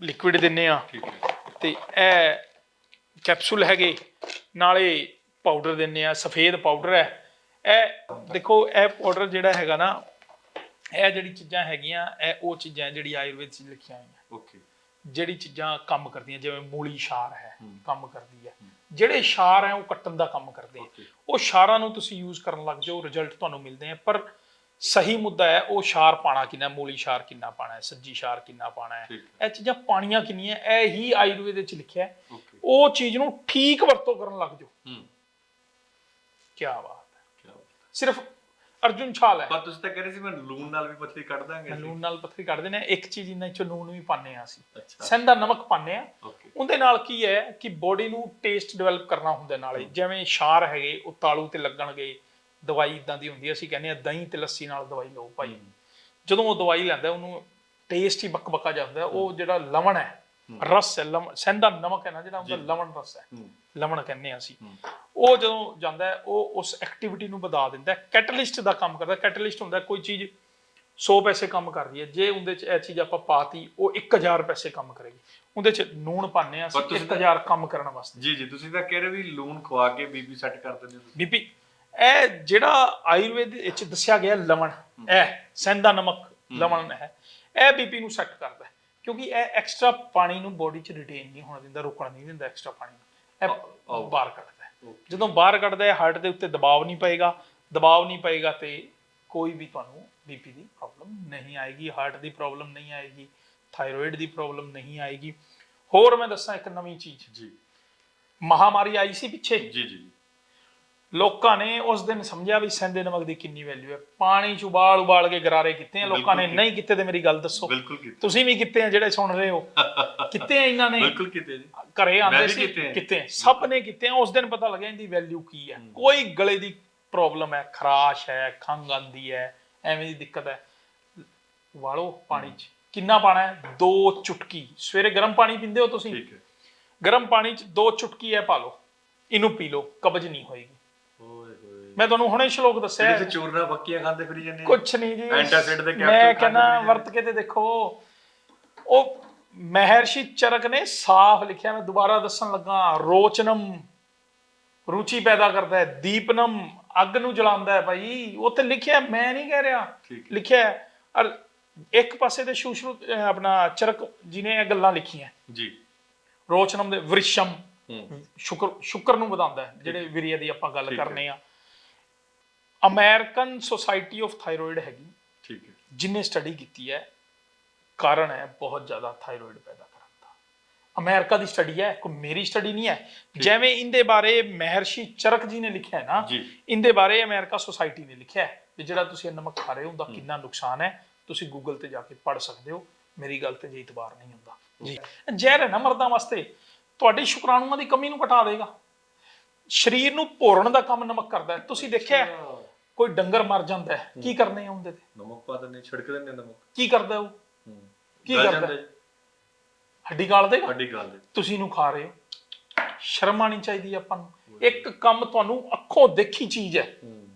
ਲਿਕਵਿਡ ਦਿੰਨੇ ਆ ਠੀਕ ਹੈ। ਤੇ ਇਹ ਕੈਪਸੂਲ ਹੈਗੇ ਨਾਲੇ ਪਾਊਡਰ ਦਿੰਨੇ ਆ ਸਫੇਦ ਪਾਊਡਰ ਹੈ। ਇਹ ਦੇਖੋ ਇਹ ਪਾਊਡਰ ਜਿਹੜਾ ਹੈਗਾ ਨਾ ਇਹ ਜਿਹੜੀ ਚੀਜ਼ਾਂ ਹੈਗੀਆਂ ਇਹ ਉਹ ਚੀਜ਼ਾਂ ਜਿਹੜੀ ਆਯੁਰਵੇਦ 'ਚ ਲਿਖੀਆਂ ਹੋਈਆਂ। ਓਕੇ ਜਿਹੜੀ ਚੀਜ਼ਾਂ ਕੰਮ ਕਰਦੀਆਂ ਜਿਵੇਂ ਮੂਲੀ ਛਾਰ ਹੈ ਹੂੰ। ਕੰਮ ਕਰਦੀ ਹੈ। ਜਿਹੜੇ ਛਾਰ ਹੈ ਉਹ ਕੱਟਣ ਦਾ ਕੰਮ ਕਰਦੇ ਆ। ਉਹ ਛਾਰਾਂ ਨੂੰ ਤੁਸੀਂ ਯੂਜ਼ ਕਰਨ ਲੱਗ ਜਾਓ ਰਿਜ਼ਲਟ ਤੁਹਾਨੂੰ ਮਿਲਦੇ ਆ। ਪਰ ਸਹੀ ਮੁੱਦਾ ਹੈ ਉਹ ਛਾਰ ਪਾਣਾ ਕਿੰਨਾ ਮੂਲੀ ਛਾਰ ਕਿੰਨਾ ਪਾਣਾ ਹੈ ਸੱਜੀ ਛਾਰ ਕਿੰਨਾ ਪਾਣਾ ਹੈ। ਇਹ ਚੀਜ਼ਾਂ ਪਾਣੀਆਂ ਕਿੰਨੀਆਂ ਇਹ ਹੀ ਆਯੁਰਵੇਦ ਵਿੱਚ ਲਿਖਿਆ ਹੈ। ਉਹ ਚੀਜ਼ ਨੂੰ ਠੀਕ ਵਰਤੋਂ ਕਰਨ ਲੱਗ ਜਾਓ। ਹੂੰ। ਕੀ ਬਾਤ ਹੈ। ਸਿਰਫ ਅਰਜੁਨ ਛਾਲ ਹੈ। ਪਰ ਤੁਸੀਂ ਤਾਂ ਕਹਿ ਰਹੇ ਸੀ ਮੈਂ ਲੂਣ ਨਾਲ ਵੀ ਪਤਲੀ ਕੱਢ ਦਾਂਗੇ। ਲੂਣ ਨਾਲ ਪੱਥਰੀ ਕੱਢਦੇ ਨੇ ਇੱਕ ਚੀਜ਼ ਇਹਨਾਂ ਚੋਂ ਲੂਣ ਵੀ ਪਾਣੇ ਆ ਅਸੀਂ। ਸਿੰਦਾ ਨਮਕ ਪਾਣੇ ਆ ਉਹਦੇ ਨਾਲ ਕੀ ਹੈ ਕਿ ਬੋਡੀ ਨੂੰ ਟੇਸਟ ਡਿਵੈਲਪ ਕਰਨਾ ਹੁੰਦਾ ਨਾਲੇ। ਜਿਵੇਂ ਛਾਰ ਹੈਗੇ ਉਹ ਤਾਲੂ ਤੇ ਲੱਗਣਗੇ। ਦਵਾਈ ਇਦਾਂ ਦੀ ਹੁੰਦੀ ਹੈ ਅਸੀਂ ਕਹਿੰਦੇ ਆ ਦਹੀਂ ਤੇ ਲੱਸੀ ਨਾਲ ਦਵਾਈ ਲਓ ਭਾਈ। ਜਦੋਂ ਉਹ ਦਵਾਈ ਲੈਂਦਾ ਉਹਨੂੰ ਟੇਸਟ ਹੀ ਬੱਕਬਕਾ ਜਾਂਦਾ ਉਹ ਜਿਹੜਾ ਲਵਣ ਹੈ ਰਸ ਹੈ ਲਵਣ ਸੈਂਦਾ ਨਮਕ ਹੈ ਨਾ ਜਿਹੜਾ ਉਹਦਾ ਲਵਣ ਰਸ ਹੈ। ਲਵਣ ਕਹਿੰਦੇ ਆ ਅਸੀਂ। ਉਹ ਜਦੋਂ ਜਾਂਦਾ ਹੈ ਉਹ ਉਸ ਐਕਟੀਵਿਟੀ ਨੂੰ ਵਧਾ ਦਿੰਦਾ ਹੈ। ਕੈਟਲਿਸਟ ਦਾ ਕੰਮ ਕਰਦਾ ਕੈਟਲਿਸਟ ਹੁੰਦਾ ਕੋਈ ਚੀਜ਼ 100 ਪੈਸੇ ਕੰਮ ਕਰ ਰਹੀ ਹੈ। ਜੇ ਉਹਦੇ ਚ ਇਹ ਚੀਜ਼ ਆਪਾਂ ਪਾਤੀ ਉਹ 1000 ਪੈਸੇ ਕੰਮ ਕਰੇਗੀ। ਉਹਦੇ ਚ ਨੂਣ ਪਾਣੇ ਆ ਅਸੀਂ ਪਰ ਤੁਸੀਂ 1000 ਕੰਮ ਕਰਨ ਵਾਸਤੇ। ਜੀ ਜੀ ਤੁਸੀਂ ਤਾਂ ਕਹਿ ਰਹੇ ਵੀ ਲੂਣ ਖਵਾ ਕੇ ਬੀਬੀ ਸੈੱਟ ਕਰ ਦਿੰਦੇ ਹੋ। ਬੀਬੀ ਇਹ ਜਿਹੜਾ ਆਯੁਰਵੇਦ ਵਿੱਚ ਦੱਸਿਆ ਗਿਆ ਲਵਣ ਇਹ ਸੈਂਦਾ ਨਮਕ ਲਵਣ ਹੈ ਇਹ ਬੀਪੀ ਨੂੰ ਸੈੱਟ ਕਰਦਾ ਹੈ। ਕਿਉਂਕਿ ਇਹ ਐਕਸਟਰਾ ਪਾਣੀ ਨੂੰ ਬੋਡੀ 'ਚ ਰਿਟੇਨ ਨਹੀਂ ਹੋਣ ਦਿੰਦਾ ਰੋਕਣ ਨਹੀਂ ਦਿੰਦਾ ਐਕਸਟਰਾ ਪਾਣੀ ਇਹ ਬਾਹਰ Okay. ਜਦੋਂ ਬਾਹਰ ਕੱਢਦਾ ਹੈ ਹਾਰਟ ਦੇ ਉੱਤੇ ਦਬਾਅ ਨਹੀਂ ਪਏਗਾ ਦਬਾਅ ਨਹੀਂ ਪਏਗਾ ਤੇ ਕੋਈ ਵੀ ਤੁਹਾਨੂੰ ਬੀਪੀ ਦੀ ਪ੍ਰੋਬਲਮ ਨਹੀਂ ਆਏਗੀ ਹਾਰਟ ਦੀ ਪ੍ਰੋਬਲਮ ਨਹੀਂ ਆਏਗੀ ਥਾਇਰੋਇਡ ਦੀ ਪ੍ਰੋਬਲਮ ਨਹੀਂ ਆਏਗੀ। ਹੋਰ ਮੈਂ ਦੱਸਾਂ ਇੱਕ ਨਵੀਂ ਚੀਜ਼। ਜੀ। ਮਹਾਮਾਰੀ ਆਈ ਸੀ ਪਿੱਛੇ? ਜੀ ਜੀ। ਲੋਕਾਂ ਨੇ ਉਸ ਦਿਨ ਸਮਝਿਆ ਵੀ ਸੈਂਦੇ ਨਮਕ ਦੀ ਕਿੰਨੀ ਵੈਲਿਊ ਹੈ। ਪਾਣੀ ਚ ਉਬਾਲ ਉਬਾਲ ਕੇ ਗਰਾਰੇ ਕੀਤੇ ਆ। ਲੋਕਾਂ ਨੇ। ਨਹੀਂ ਕੀਤੇ। ਤੇ ਮੇਰੀ ਗੱਲ ਦੱਸੋ। ਬਿਲਕੁਲ ਕੀਤੇ। ਤੁਸੀਂ ਵੀ ਕੀਤੇ ਆ ਜਿਹੜੇ ਸੁਣ ਰਹੇ ਹੋ। ਕੀਤੇ ਆ ਇਹਨਾਂ ਨੇ? ਬਿਲਕੁਲ ਕੀਤੇ ਜੀ। ਘਰੇ ਆਂਦੇ ਸੀ ਕੀਤੇ। ਸਭ ਨੇ ਕੀਤੇ ਆ। ਉਸ ਦਿਨ ਪਤਾ ਲੱਗਿਆ ਇਹਦੀ ਵੈਲਿਊ ਕੀ ਹੈ। ਕੋਈ ਗਲੇ ਦੀ ਪ੍ਰੋਬਲਮ ਹੈ ਖਰਾਸ਼ ਹੈ ਖੰਗ ਆਂਦੀ ਹੈ ਐਵੇਂ ਦੀ ਦਿੱਕਤ ਹੈ। ਵਾਲੋ ਪਾਣੀ ਚ। ਕਿੰਨਾ ਪਾਣਾ ਹੈ? ਦੋ ਚੁਟਕੀ। ਸਵੇਰੇ ਗਰਮ ਪਾਣੀ ਪੀਂਦੇ ਹੋ ਤੁਸੀਂ? ਠੀਕ ਹੈ। ਗਰਮ ਪਾਣੀ ਚ ਦੋ ਚੁਟਕੀ ਹੈ ਪਾ ਲਓ। ਇਹਨੂੰ ਪੀ ਲਓ। ਕਬਜ਼ ਨਹੀਂ ਹੋਏਗੀ। ਮੈਂ ਤੁਹਾਨੂੰ ਹੁਣੇ ਸ਼ਲੋਕ ਦੱਸਿਆ। ਜਿਹੜੇ ਚੂਰਨਾ ਬੱਕੀਆਂ ਖਾਂਦੇ ਫਿਰੀ ਜਾਂਦੇ। ਕੁਛ ਨਹੀਂ ਜੀ Antacid ਦੇ capsule ਮੈਂ ਕਹਿੰਦਾ। ਵਰਤ ਕੇ ਤੇ ਦੇਖੋ ਉਹ ਮਹਿਰਸ਼ੀ ਚਰਕ ਨੇ ਸਾਫ਼ ਲਿਖਿਆ ਮੈਂ ਦੁਬਾਰਾ ਦੱਸਣ ਲੱਗਾ ਰੋਚਨਮ ਰੁਚੀ ਪੈਦਾ ਕਰਦਾ ਹੈ ਦੀਪਨਮ ਅੱਗ ਨੂੰ ਜਲਾਉਂਦਾ ਹੈ ਭਾਈ ਤੇ ਲਿਖਿਆ ਮੈਂ ਨਹੀਂ ਕਹਿ ਰਿਹਾ ਲਿਖਿਆ। ਔਰ ਇੱਕ ਪਾਸੇ ਤੇ ਸ਼ੂਸ਼ਰੂ ਅਹ ਆਪਣਾ ਚਰਕ ਜੀ ਨੇ ਇਹ ਗੱਲਾਂ ਲਿਖੀਆਂ ਜੀ ਰੋਚਨਮ ਦੇ ਵ੍ਰਿਸ਼ਮ ਸ਼ੁਕਰ ਸ਼ੁਕਰ ਨੂੰ ਵਧਾਉਂਦਾ ਹੈ ਜਿਹੜੇ ਵਿਰੀਆ ਦੀ ਆਪਾਂ ਗੱਲ। ਕਰਨੇ ਆ ਅਮਰੀਕਨ ਸੁਸਾਇਟੀ ਆਫ ਥਾਇਰੋਇਡ ਹੈਗੀ। ਠੀਕ ਹੈ। ਜਿਨੇ ਸਟੱਡੀ ਕੀਤੀ ਹੈ ਕਾਰਨ ਹੈ ਬਹੁਤ ਜ਼ਿਆਦਾ ਥਾਇਰੋਇਡ ਪੈਦਾ ਕਰਨ ਦਾ। ਅਮਰੀਕਾ ਦੀ ਸਟੱਡੀ ਹੈ ਕੋਈ ਮੇਰੀ ਸਟੱਡੀ ਨਹੀਂ ਹੈ। ਜਿਵੇਂ ਇਹਦੇ ਬਾਰੇ ਮਹਿਰਸ਼ੀ ਚਰਕ ਜੀ ਨੇ ਲਿਖਿਆ ਹੈ ਨਾ ਇਹਦੇ ਬਾਰੇ ਅਮਰੀਕਾ ਸੁਸਾਇਟੀ ਨੇ ਲਿਖਿਆ ਹੈ ਕਿ ਜਿਹੜਾ ਤੁਸੀਂ ਨਮਕ ਖਾ ਰਹੇ ਹੋ ਉਹਦਾ ਕਿੰਨਾ ਨੁਕਸਾਨ ਹੈ ਤੁਸੀਂ ਗੂਗਲ ਤੇ ਜਾ ਕੇ ਪੜ੍ਹ ਸਕਦੇ ਹੋ ਮੇਰੀ ਗੱਲ ਤੇ ਜੇ ਇਤਬਾਰ ਨਹੀਂ ਹੁੰਦਾ। ਜੀ। ਜ਼ਹਿਰ ਹੈ ਨਾ ਮਰਦਾਂ ਵਾਸਤੇ ਤੁਹਾਡੀ ਸ਼ੁਕਰਾਣੂਆਂ ਦੀ ਕਮੀ ਨੂੰ ਘਟਾ ਦੇਗਾ। ਸਰੀਰ ਨੂੰ ਭੋਰਣ ਦਾ ਕੰਮ ਨਮਕ ਕਰਦਾ ਹੈ। ਤੁਸੀਂ ਦੇਖਿਆ ਕੋਈ ਡੰਗਰ ਮਰ ਜਾਂਦਾ ਹੈ ਕੀ ਕਰਨੇ ਆ ਉਹਦੇ ਤੇ? ਨਮਕ ਪਾ ਦਿੰਦੇ ਛਿੜਕ ਦਿੰਦੇ ਨਮਕ। ਕੀ ਕਰਦਾ ਉਹ? ਹੂੰ। ਕੀ ਗਲ ਕਰਦਾ? ਜਾਂਦੇ, ਹੱਡੀ ਗਾਲ ਦੇਗਾ? ਵੱਡੀ ਗੱਲ ਹੈ ਤੁਸੀਂ ਇਹਨੂੰ ਖਾ ਰਹੇ ਹੋ। ਸ਼ਰਮ ਆਣੀ ਚਾਹੀਦੀ ਹੈ ਆਪਾਂ ਨੂੰ। ਇੱਕ ਕੰਮ ਤੁਹਾਨੂੰ ਅੱਖੋਂ ਦੇਖੀ ਚੀਜ਼ ਹੈ। ਹੂੰ।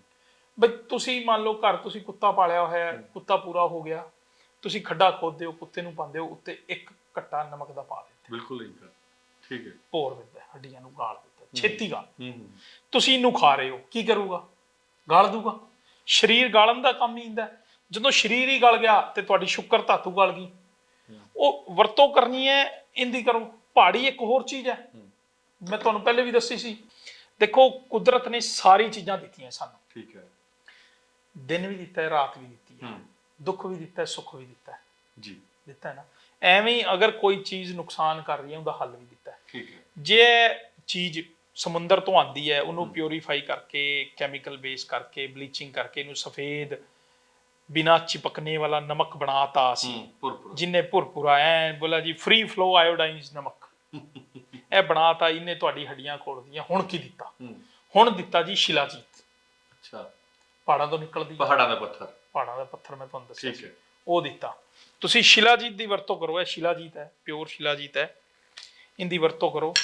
ਬਈ ਤੁਸੀਂ ਮੰਨ ਲਓ ਘਰ ਤੁਸੀਂ ਕੁੱਤਾ ਪਾਲਿਆ ਹੋਇਆ ਹੈ ਕੁੱਤਾ ਪੂਰਾ ਹੋ ਗਿਆ। ਤੁਸੀਂ ਖੱਡਾ ਖੋਦਦੇ ਹੋ ਕੁੱਤੇ ਨੂੰ ਪਾਉਂਦੇ ਹੋ ਉੱਤੇ ਇੱਕ ਕੱਟਾ ਨਮਕ ਦਾ ਪਾ ਦਿੰਦੇ ਬਿਲਕੁਲ ਨਹੀਂ ਕਰ ਠੀਕ ਹੈ। ਭੋਰ ਦਿੰਦਾ ਹੈ, ਹੱਡੀਆਂ ਨੂੰ ਗਾਲ ਦਿੰਦਾ ਹੈ, ਛੇਤੀ ਗਾਲ। ਹੂੰ ਹੂੰ। ਤੁਸੀਂ ਇਹਨੂੰ ਖਾ ਰਹੇ ਹੋ ਕੀ ਕਰੂਗਾ? ਗਾਲ ਦੂਗਾ। ਸਰੀਰ ਗਾਲਣ ਦਾ ਕੰਮ ਹੀ ਹੁੰਦਾ। ਜਦੋਂ ਸਰੀਰ ਹੀ ਗਲ ਗਿਆ ਤੇ ਤੁਹਾਡੀ ਸ਼ੁਕਰ ਧਾਤੂ ਗਲ ਗਈ। ਉਹ ਵਰਤੋਂ ਕਰਨੀ ਹੈ ਇੰਦੀ ਕਰੋ। ਪਹਾੜੀ ਇੱਕ ਹੋਰ ਚੀਜ਼ ਹੈ। ਮੈਂ ਤੁਹਾਨੂੰ ਪਹਿਲੇ ਵੀ ਦੱਸੀ ਸੀ। ਦੇਖੋ ਕੁਦਰਤ ਨੇ ਸਾਰੀ ਚੀਜ਼ਾਂ ਦਿੱਤੀਆਂ ਸਾਨੂੰ। ਠੀਕ ਹੈ। ਦਿਨ ਵੀ ਦਿੱਤਾ ਹੈ ਰਾਤ ਵੀ ਦਿੱਤੀ ਹੈ। ਦੁੱਖ ਵੀ ਦਿੱਤਾ ਹੈ ਸੁੱਖ ਵੀ ਦਿੱਤਾ ਹੈ। ਜੀ। ਦਿੱਤਾ ਹੈ ਨਾ। ਐਵੇਂ ਹੀ ਅਗਰ ਕੋਈ ਚੀਜ਼ ਨੁਕਸਾਨ ਕਰ ਰਹੀ ਹੈ ਉਹਦਾ ਹੱਲ ਵੀ ਦਿੱਤਾ ਹੈ। ਠੀਕ ਹੈ। ਜੇ ਚੀਜ਼ ਸਮੁੰਦਰ ਤੋਂ ਆਂਦੀ ਹੈ ਉਹਨੂੰ ਪਿਉਰੀਫਾਈ ਕਰਕੇ ਕੈਮੀਕਲ ਬੇਸ ਕਰਕੇ ਬਲੀਚਿੰਗ ਕਰਕੇ ਇਹਨੂੰ ਸਫੇਦ ਬਿਨਾ ਚਿਪਕਨੇ ਵਾਲਾ ਨਮਕ ਬਣਾਤਾ ਪੁਰਪੁਰ ਜਿੰਨੇ ਭੁਰਪੁਰਾ ਐ ਬੋਲਾ ਜੀ ਫ੍ਰੀ ਫਲੋ ਆਇਓਡਾਈਨਸ ਨਮਕ। ਇਹ ਬਣਾਤਾ ਇਹਨੇ ਤੁਹਾਡੀ ਹੱਡੀਆਂ ਖੋਲਦੀਆਂ ਹੁਣ ਕੀ ਦਿੱਤਾ? ਹੁਣ ਦਿੱਤਾ ਜੀ ਸ਼ਿਲਾਜੀਤ। ਅੱਛਾ। ਪਹਾੜਾਂ ਤੋਂ ਨਿਕਲਦੀ। ਪਹਾੜਾਂ ਦਾ ਪੱਥਰ। ਪਹਾੜਾਂ ਦਾ ਪੱਥਰ ਮੈਂ ਤੁਹਾਨੂੰ ਦੱਸਿਆ ਠੀਕ ਸੀ। ਹੈ। ਉਹ ਦਿੱਤਾ। ਤੁਸੀਂ ਸ਼ਿਲਾਜੀਤ ਦੀ ਵਰਤੋਂ ਕਰੋ ਇਹ ਸ਼ਿਲਾਜੀਤ ਹੈ ਪਿਓਰ ਸ਼ਿਲਾਜੀਤ ਹੈ। ਇਹਦੀ ਵਰਤੋਂ ਕਰੋ।